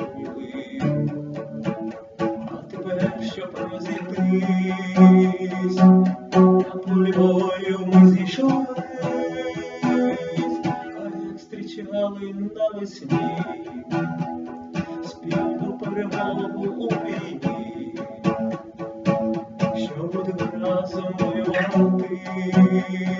живий, а тепер щоб розійтись, на полі бою ми зійшлись, а як зустрічали навесні, спільну перемогу у війні, що будемо разом воювати.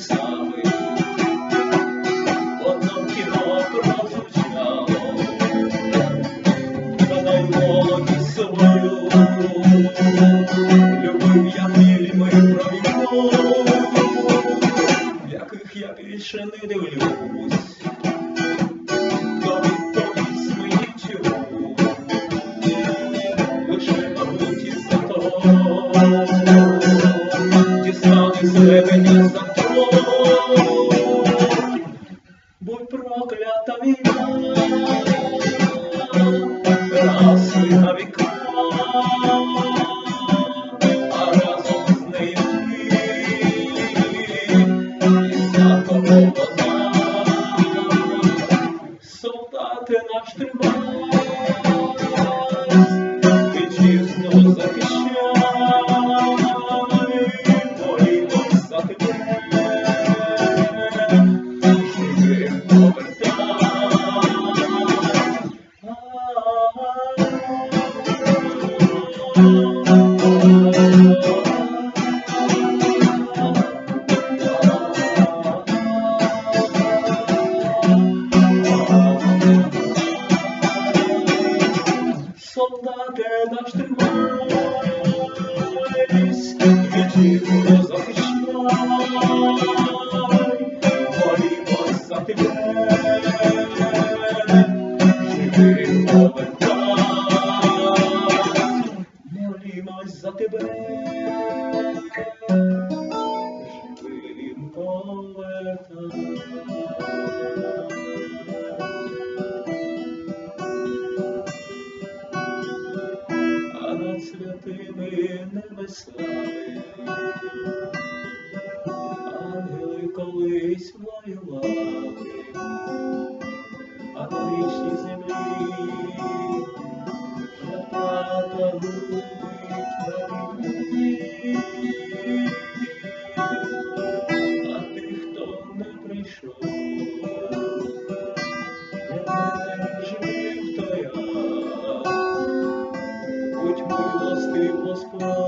вітроти сами, одно кіно прозвучало, Згадай молодість свою, любив я фільми про війну, яких я більше не дивлюсь, то відповість за тебе, живим повертай, над святими небесами. Ангели колись воювали, los tiempos van.